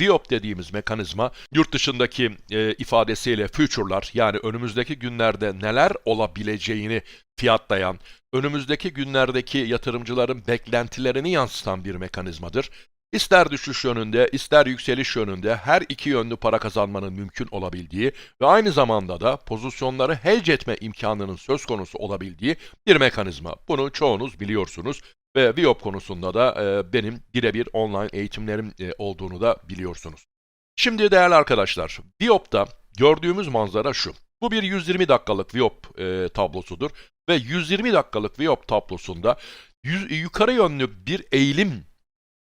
VIOP dediğimiz mekanizma yurt dışındaki e, ifadesiyle future'lar yani önümüzdeki günlerde neler olabileceğini fiyatlayan, önümüzdeki günlerdeki yatırımcıların beklentilerini yansıtan bir mekanizmadır. İster düşüş yönünde, ister yükseliş yönünde her iki yönlü para kazanmanın mümkün olabildiği ve aynı zamanda da pozisyonları hedge etme imkanının söz konusu olabildiği bir mekanizma. Bunu çoğunuz biliyorsunuz ve VIOP konusunda da e, benim birebir online eğitimlerim e, olduğunu da biliyorsunuz. Şimdi değerli arkadaşlar, VIOP'ta gördüğümüz manzara şu. Bu bir 120 dakikalık VIOP e, tablosudur ve 120 dakikalık VIOP tablosunda yüz- yukarı yönlü bir eğilim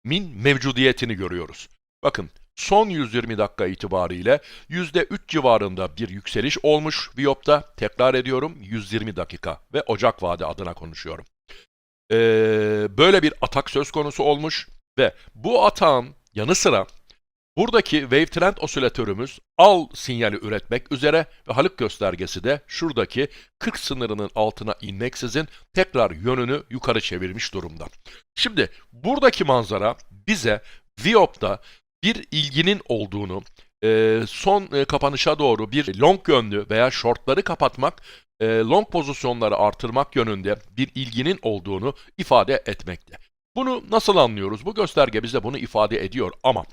min mevcudiyetini görüyoruz. Bakın son 120 dakika itibariyle %3 civarında bir yükseliş olmuş Viyop'ta. Tekrar ediyorum 120 dakika ve Ocak vade adına konuşuyorum. Ee, böyle bir atak söz konusu olmuş ve bu atağın yanı sıra buradaki Wave Trend osilatörümüz al sinyali üretmek üzere ve Haluk göstergesi de şuradaki 40 sınırının altına inmeksizin tekrar yönünü yukarı çevirmiş durumda. Şimdi buradaki manzara bize Viop'ta bir ilginin olduğunu, e, son e, kapanışa doğru bir long yönlü veya shortları kapatmak, e, long pozisyonları artırmak yönünde bir ilginin olduğunu ifade etmekte. Bunu nasıl anlıyoruz? Bu gösterge bize bunu ifade ediyor ama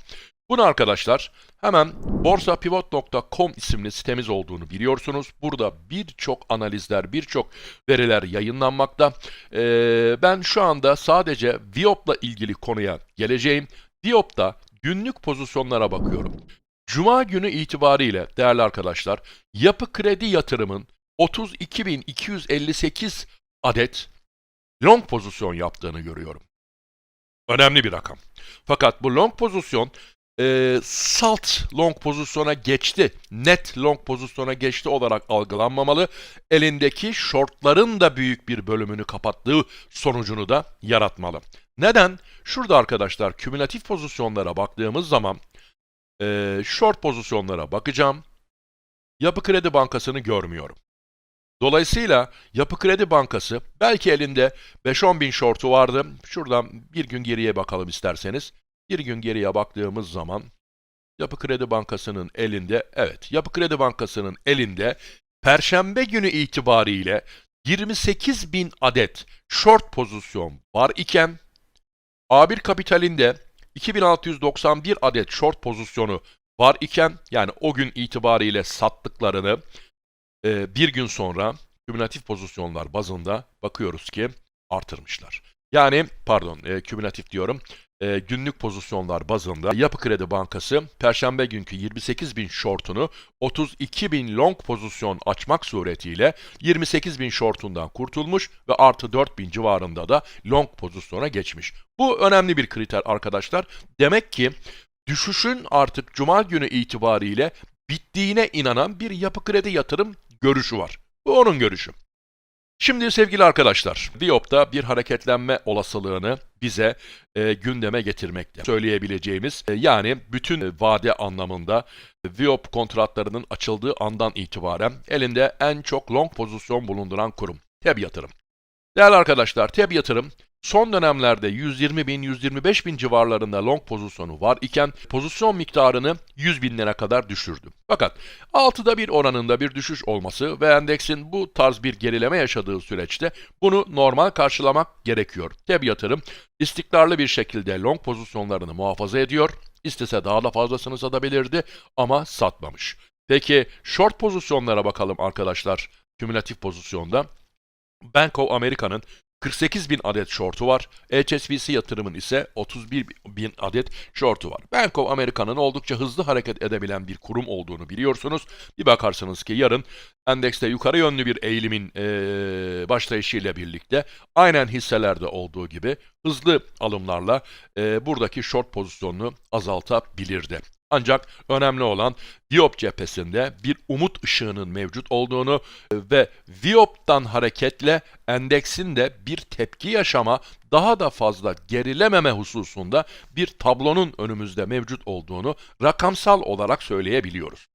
bunu arkadaşlar hemen borsapivot.com isimli sitemiz olduğunu biliyorsunuz. Burada birçok analizler, birçok veriler yayınlanmakta. Ee, ben şu anda sadece Viop'la ilgili konuya geleceğim. Viop'ta günlük pozisyonlara bakıyorum. Cuma günü itibariyle değerli arkadaşlar yapı kredi yatırımın 32.258 adet long pozisyon yaptığını görüyorum. Önemli bir rakam. Fakat bu long pozisyon e, salt long pozisyona geçti, net long pozisyona geçti olarak algılanmamalı. Elindeki shortların da büyük bir bölümünü kapattığı sonucunu da yaratmalı. Neden? Şurada arkadaşlar kümülatif pozisyonlara baktığımız zaman e, short pozisyonlara bakacağım. Yapı Kredi Bankası'nı görmüyorum. Dolayısıyla Yapı Kredi Bankası belki elinde 5-10 bin short'u vardı. Şuradan bir gün geriye bakalım isterseniz. Bir gün geriye baktığımız zaman Yapı Kredi Bankası'nın elinde, evet Yapı Kredi Bankası'nın elinde Perşembe günü itibariyle 28 bin adet short pozisyon var iken A1 Kapital'inde 2691 adet short pozisyonu var iken yani o gün itibariyle sattıklarını e, bir gün sonra kümülatif pozisyonlar bazında bakıyoruz ki artırmışlar. Yani pardon e, kümülatif diyorum e, günlük pozisyonlar bazında Yapı Kredi Bankası Perşembe günkü 28 bin shortunu 32 bin long pozisyon açmak suretiyle 28 bin shortundan kurtulmuş ve artı 4 bin civarında da long pozisyona geçmiş. Bu önemli bir kriter arkadaşlar. Demek ki düşüşün artık Cuma günü itibariyle bittiğine inanan bir yapı kredi yatırım görüşü var. Bu onun görüşü. Şimdi sevgili arkadaşlar, Viop'ta bir hareketlenme olasılığını bize e, gündeme getirmekte. Söyleyebileceğimiz e, yani bütün e, vade anlamında Viop kontratlarının açıldığı andan itibaren elinde en çok long pozisyon bulunduran kurum. TEB Yatırım. Değerli arkadaşlar, TEB Yatırım son dönemlerde 120 bin, 125 bin civarlarında long pozisyonu var iken pozisyon miktarını 100 binlere kadar düşürdü. Fakat 6'da bir oranında bir düşüş olması ve endeksin bu tarz bir gerileme yaşadığı süreçte bunu normal karşılamak gerekiyor. TEB yatırım istikrarlı bir şekilde long pozisyonlarını muhafaza ediyor. İstese daha da fazlasını satabilirdi ama satmamış. Peki short pozisyonlara bakalım arkadaşlar. Kümülatif pozisyonda. Bank of America'nın 48 bin adet short'u var. HSBC yatırımın ise 31 bin adet short'u var. Bank of America'nın oldukça hızlı hareket edebilen bir kurum olduğunu biliyorsunuz. Bir bakarsınız ki yarın endekste yukarı yönlü bir eğilimin eee başlayışıyla birlikte aynen hisselerde olduğu gibi hızlı alımlarla eee, buradaki short pozisyonunu azaltabilirdi. Ancak önemli olan Viop cephesinde bir umut ışığının mevcut olduğunu e, ve Viop'tan hareketle endeksin de bir tepki yaşama, daha da fazla gerilememe hususunda bir tablonun önümüzde mevcut olduğunu rakamsal olarak söyleyebiliyoruz.